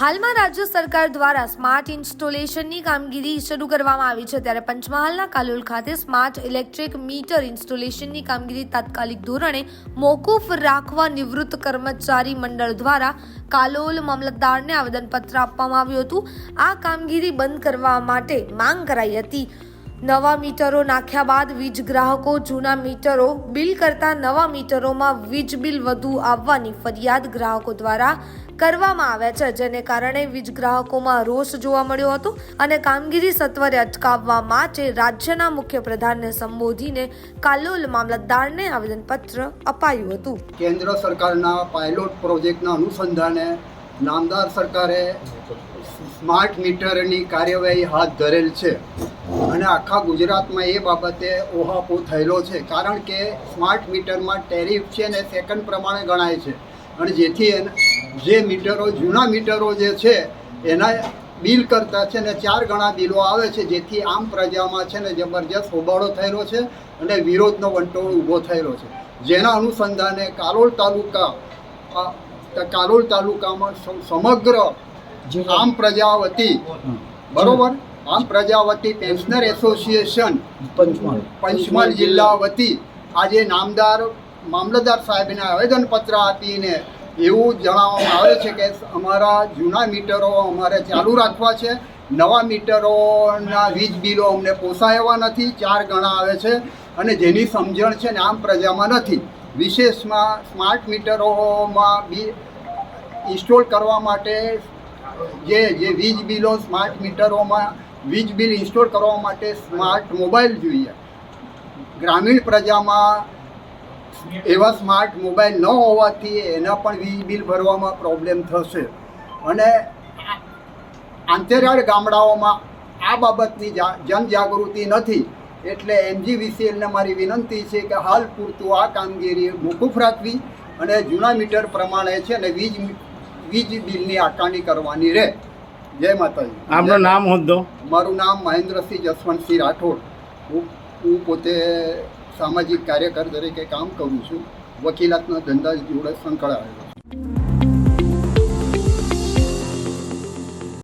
હાલમાં રાજ્ય સરકાર દ્વારા સ્માર્ટ ઇન્સ્ટોલેશનની કામગીરી શરૂ કરવામાં આવી છે ત્યારે પંચમહાલના કાલોલ ખાતે સ્માર્ટ ઇલેક્ટ્રિક મીટર ઇન્સ્ટોલેશનની કામગીરી તાત્કાલિક ધોરણે મોકૂફ રાખવા નિવૃત્ત કર્મચારી મંડળ દ્વારા કાલોલ મામલતદારને આવેદનપત્ર આપવામાં આવ્યું હતું. આ કામગીરી બંધ કરવા માટે માંગ કરાઈ હતી. નવા મીટરો નાખ્યા બાદ વીજ ગ્રાહકો જૂના મીટરો બિલ કરતા નવા મીટરોમાં વીજ બિલ વધુ આવવાની ફરિયાદ ગ્રાહકો દ્વારા કરવામાં આવ્યા છે, જેને કારણે વીજ ગ્રાહકોમાં રોષ જોવા મળ્યો હતો અને કામગીરી સત્વરે અટકાવવા માટે રાજ્યના મુખ્ય પ્રધાનને સંબોધીને કાલોલ મામલતદારને આવેદનપત્ર અપાયું હતું. કેન્દ્ર સરકારના પાયલોટ પ્રોજેક્ટના અનુસંધાને નામદાર સરકારે સ્માર્ટ મીટરની કાર્યવાહી હાથ ધરેલ છે. અને આખા ગુજરાતમાં એ બાબતે ઓહાપો થયેલો છે. કારણ કે સ્માર્ટ મીટરમાં ટેરિફ છે ને સેકન્ડ પ્રમાણે ગણાય છે. અને જેથી એના જે મીટરો જૂના મીટરો જે છે એના બિલ કરતાં છે ને ચાર ગણા બિલો આવે છે જેથી આમ પ્રજામાં છે ને જબરજસ્ત હોબાળો થયેલો છે અને વિરોધનો વંટોળ ઊભો થયેલો છે. જેના અનુસંધાને કાલોલ તાલુકા કાલોલ તાલુકામાં સમગ્ર આમ પ્રજા વતી બરોબર? આમ પ્રજાવતી પેન્શનર એસોસિએશન પંચમહાલ. પંચમહાલ જિલ્લા વતી આજે નામદાર મામલતદાર સાહેબને આવેદનપત્ર આપીને એવું જણાવવામાં આવે છે કે અમારા જૂના મીટરો અમારે ચાલુ રાખવા છે. નવા મીટરોના વીજ બિલો અમને પોસાય એવા નથી. ચાર ગણા આવે છે અને જેની સમજણ છે ને આમ પ્રજામાં નથી. વિશેષમાં સ્માર્ટ મીટરોમાં બી ઇન્સ્ટોલ કરવા માટે જે જે વીજ બિલો સ્માર્ટ મીટરોમાં વીજ બિલ ઇન્સ્ટોલ કરવા માટે સ્માર્ટ મોબાઈલ જોઈએ. ગ્રામીણ પ્રજામાં એવા સ્માર્ટ મોબાઈલ ન હોવાથી એના પણ વીજ બિલ ભરવામાં પ્રોબ્લેમ થશે. અને આંતરિયાળ ગામડાઓમાં આ બાબતની જનજાગૃતિ નથી. એટલે એનજીવીસીએલને મારી વિનંતી છે કે હાલ પૂરતું આ કામગીરી મોકૂફ રાખવી અને જૂના મીટર પ્રમાણે છે ને વીજ વીજ બિલની આકારણી કરવાની રહે. જય માતાજી. આપનું નામ હોદ્દો મારું નામ મહેન્દ્રસિંહ જસવંતસિંહ રાઠોડ. હું હું પોતે સામાજિક કાર્યકર તરીકે કામ કરું છું. વકીલાતના ધંધા જોડે સંકળાયેલો